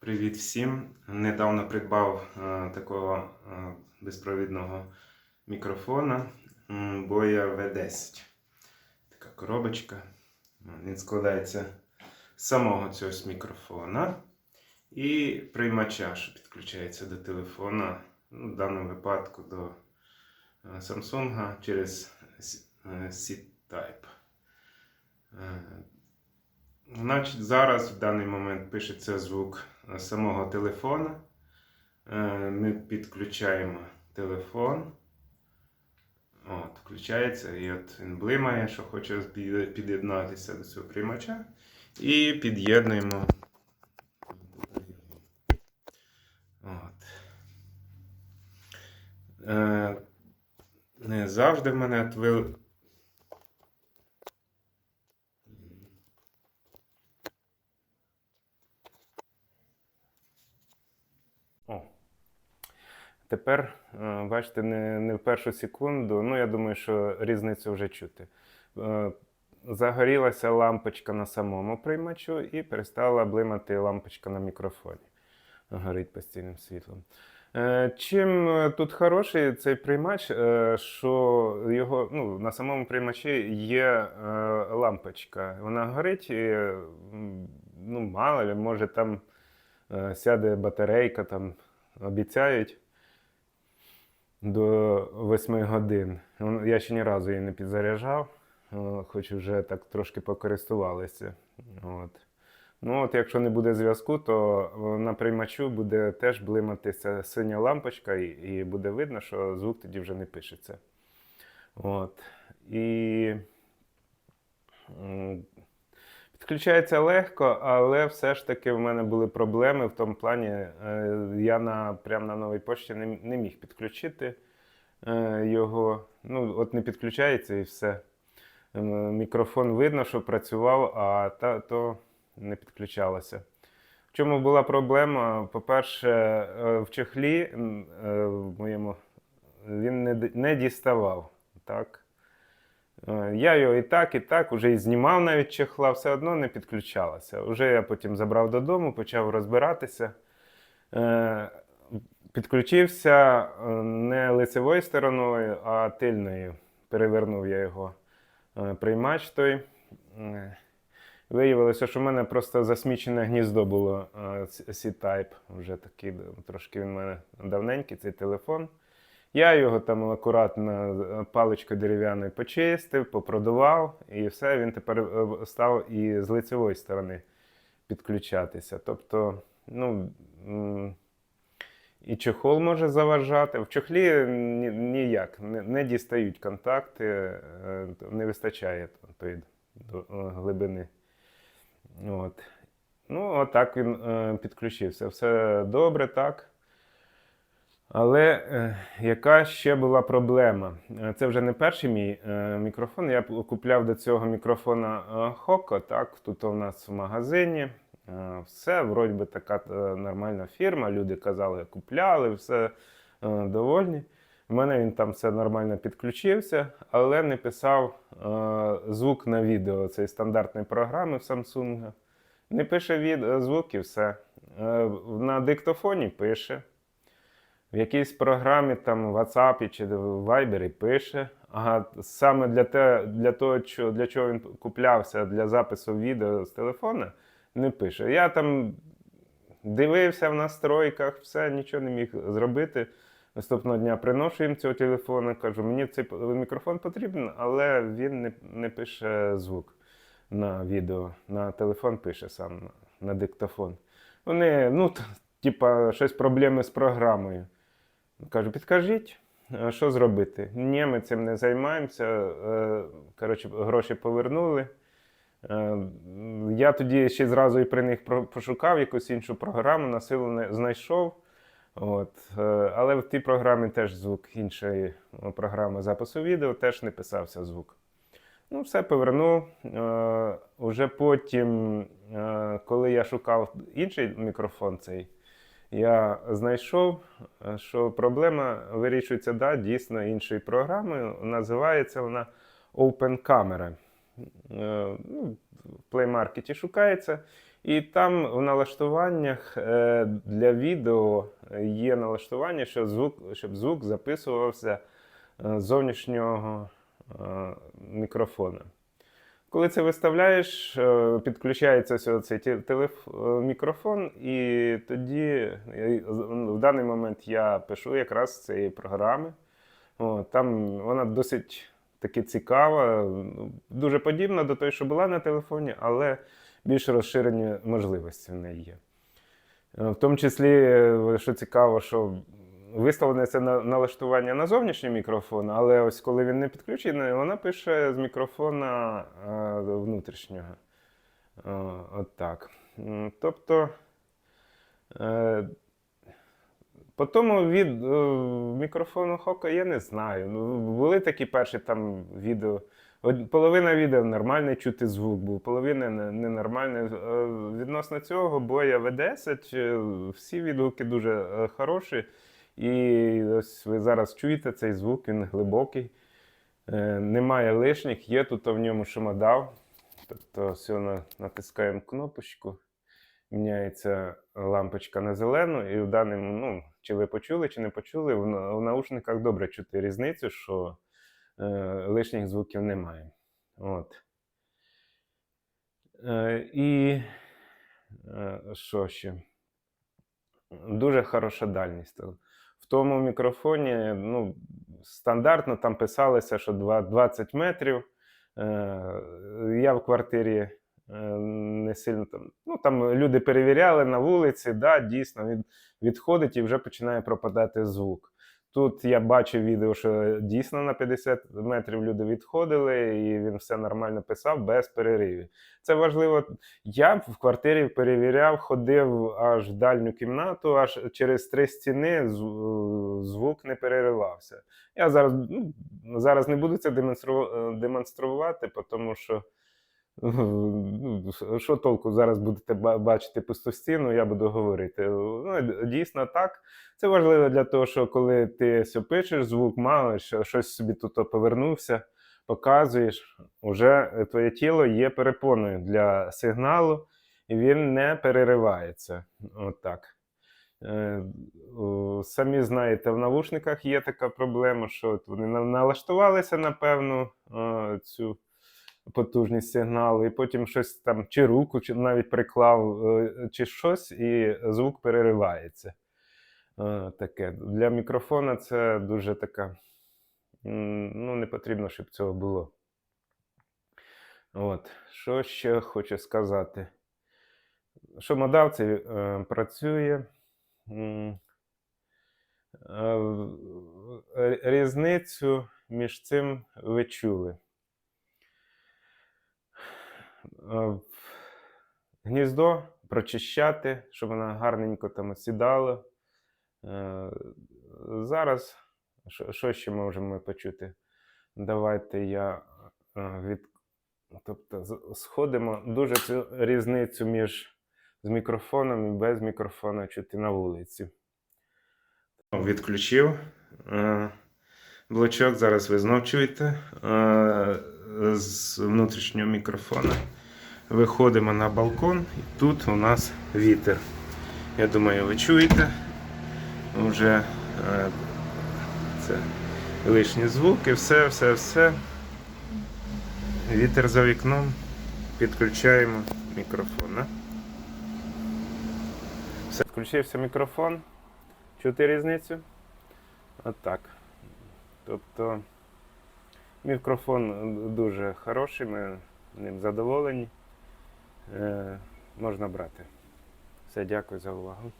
Привіт всім! Недавно придбав е, такого е, безпровідного мікрофона Boya V10. Така коробочка. Він складається з самого цього мікрофона і приймача, що підключається до телефона, ну, в даному випадку до е, Samsung через C-Type. Значить, зараз в даний момент пишеться звук самого телефона. Е, Ми підключаємо телефон. От, включається, і от він блимає, що хоче під'єднатися до цього приймача. І під'єднуємо. От. Е, Не завжди в мене Тепер, е, бачите, не, не в першу секунду. Ну, я думаю, що різницю вже чути. Е, Загорілася лампочка на самому приймачу і перестала блимати лампочка на мікрофоні. Горить постійним світлом. Е, Чим тут хороший цей приймач, що його ну, на самому приймачі є лампочка. Вона горить, і, ну, мало ли, може там сяде батарейка, там обіцяють до 8 годин. Ну, Я ще ні разу її не підзаряджав, е, хоч вже так трошки покористувалися. От. Ну, от якщо не буде зв'язку, то е, на приймачу буде теж блиматися синя лампочка, і, буде видно, що звук тоді вже не пишеться. От. І м, підключається легко, але все ж таки в мене були проблеми в тому плані, е, я на, прямо на новій пошті не, не міг підключити е, його. Ну, от не підключається і все. Е, Мікрофон видно, що працював, а та, то не підключалося. В чому була проблема? По-перше, в чехлі в моєму він не, не діставав. Так? Е, Я його і так, і так, вже і знімав навіть чехла, все одно не підключалося. Уже я потім забрав додому, почав розбиратися. Е, Підключився е, не лицевою стороною, а тильною. Перевернув я його приймач той. Виявилося, що в мене просто засмічене гніздо було C-Type. Вже такий трошки він в мене давненький, цей телефон. Я його там акуратно е, паличкою дерев'яною почистив, попродував, і все, він тепер е, став і з лицевої сторони підключатися. Тобто, ну, і чехол може заважати. В чохлі ніяк не, дістають контакти, е, не вистачає тої глибини. От. Ну, отак він підключився. Все добре, так. Але е, яка ще була проблема? Е, Це вже не перший мій е, мікрофон. Я купляв до цього мікрофона Хоко. Так, тут у нас в магазині. Все, вроді би, така нормальна фірма. Люди казали, купляли, все довольні. У мене він там все нормально підключився, але не писав звук на відео цієї стандартної програми в Samsung. Не пише від, звук і все. На диктофоні пише. В якійсь програмі, там в WhatsApp чи в Viber пише. А саме для, те, для того, що, для чого він куплявся для запису відео з телефона, не пише. Я там дивився в настройках, все, нічого не міг зробити. Наступного дня приношу їм цього телефону, кажу, мені цей мікрофон потрібен, але він не, не пише звук на відео. На телефон пише сам на диктофон. Вони, ну, типа, щось проблеми з програмою. Кажу, підкажіть, що зробити? Ні, ми цим не займаємося. Е, Коротше, гроші повернули. Е, Я тоді ще зразу і при них пошукав якусь іншу програму, на силу не знайшов. От. е, Але в тій програмі теж звук іншої е, програми запису відео теж не писався звук. Ну, все повернув. Е, Уже потім, е, коли я шукав інший мікрофон, цей, я знайшов, е, що проблема вирішується да, дійсно іншою програмою. Називається вона Open Camera. Е, ну, в Play Market шукається. І там в налаштуваннях е, для відео є налаштування, що звук, щоб звук записувався з зовнішнього мікрофона. Коли це виставляєш, е, підключається цей телеф... е, мікрофон, і тоді е, в даний момент я пишу якраз з цієї програми. О, там вона досить таки цікава, дуже подібна до тої, що була на телефоні, але більш розширені можливості в неї є. В тому числі, що цікаво, що виставлене це на- налаштування на зовнішній мікрофон, але ось коли він не підключений, вона пише з мікрофона е, внутрішнього. Е, От так. Тобто. е, по тому від е, мікрофону Хока я не знаю. Ну, були такі перші там відео. Половина відео нормальний чути звук був, половина не- ненормальний. Е, Відносно цього боя V10 е, всі відгуки дуже е, хороші. І ось ви зараз чуєте цей звук, він глибокий. Е, Немає лишніх, є тут в ньому шумодав. Тобто все натискаємо кнопочку міняється лампочка на зелену, і в даному, ну, чи ви почули, чи не почули, в, в наушниках добре чути різницю, що е, лишніх звуків немає. От. Е, і е, що ще? Дуже хороша дальність. Тому мікрофоні ну, стандартно там писалося, що два- 20 метрів. Е, Я в квартирі е, не сильно там. Ну, там люди перевіряли на вулиці, да, дійсно, він відходить і вже починає пропадати звук. Тут я бачив відео, що дійсно на 50 метрів люди відходили, і він все нормально писав без переривів. Це важливо. Я в квартирі перевіряв, ходив аж в дальню кімнату, аж через три стіни звук не переривався. Я зараз, ну, зараз не буду це демонструвати, тому що що толку зараз будете бачити пусту стіну, я буду говорити. Ну, дійсно так. Це важливо для того, що коли ти все пишеш, звук мало, що щось собі тут повернувся, показуєш, уже твоє тіло є перепоною для сигналу, і він не переривається. Отак. Е, Самі знаєте, в навушниках є така проблема, що вони на- налаштувалися на певну цю потужність сигналу, і потім щось там, чи руку, чи навіть приклав, е, чи щось, і звук переривається. Е, Таке. Для мікрофона це дуже така. Ну, не потрібно, щоб цього було. От. Що ще хочу сказати? Що модавці е, працює. Е, Різницю між цим ви чули. Е, Гніздо прочищати, щоб вона гарненько там осідала. Е, Зараз, що, ще можемо почути? Давайте я е, від. Тобто сходимо дуже цю різницю між з мікрофоном і без мікрофона чути на вулиці. Відключив блочок. Зараз ви знов чуєте з внутрішнього мікрофона. Виходимо на балкон, і тут у нас вітер. Я думаю, ви чуєте. Вже е, це лишні звуки, все, все, все. Вітер за вікном. Підключаємо мікрофон. да? Все, включився мікрофон. Чути різницю? Отак. Тобто мікрофон дуже хороший, ми ним задоволені. Е, можна брати. Все, дякую за увагу.